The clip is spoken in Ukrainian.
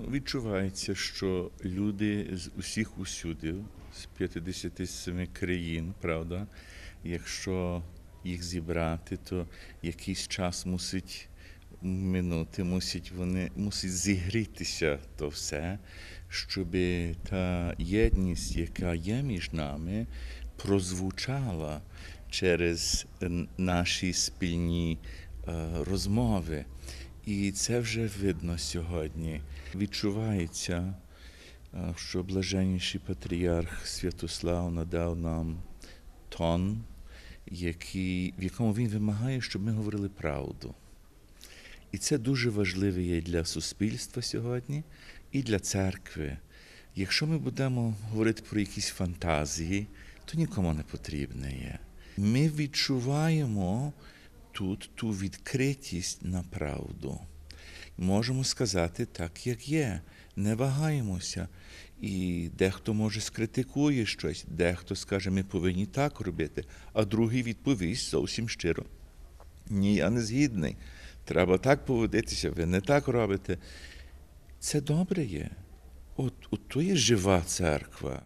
відчувається, що люди з усіх усюди, з 57 країн, правда, якщо їх зібрати, то якийсь час мусить минути, мусить вони мусить зігрітися то все, щоб та єдність, яка є між нами, прозвучала через наші спільні е, розмови. І це вже видно сьогодні. Відчувається, е, що блаженніший патріарх Святослав надав нам тон, який, в якому він вимагає, щоб ми говорили правду. І це дуже важливо є для суспільства сьогодні і для церкви. Якщо ми будемо говорити про якісь фантазії, то нікому не потрібне є. Ми відчуваємо тут ту відкритість на правду. Можемо сказати так, як є. Не вагаємося. І дехто може скритикує щось, дехто скаже, ми повинні так робити, а другий відповість зовсім щиро. Ні, я не згідний. Треба так поводитися, ви не так робите. Це добре є. От, от то є жива церква.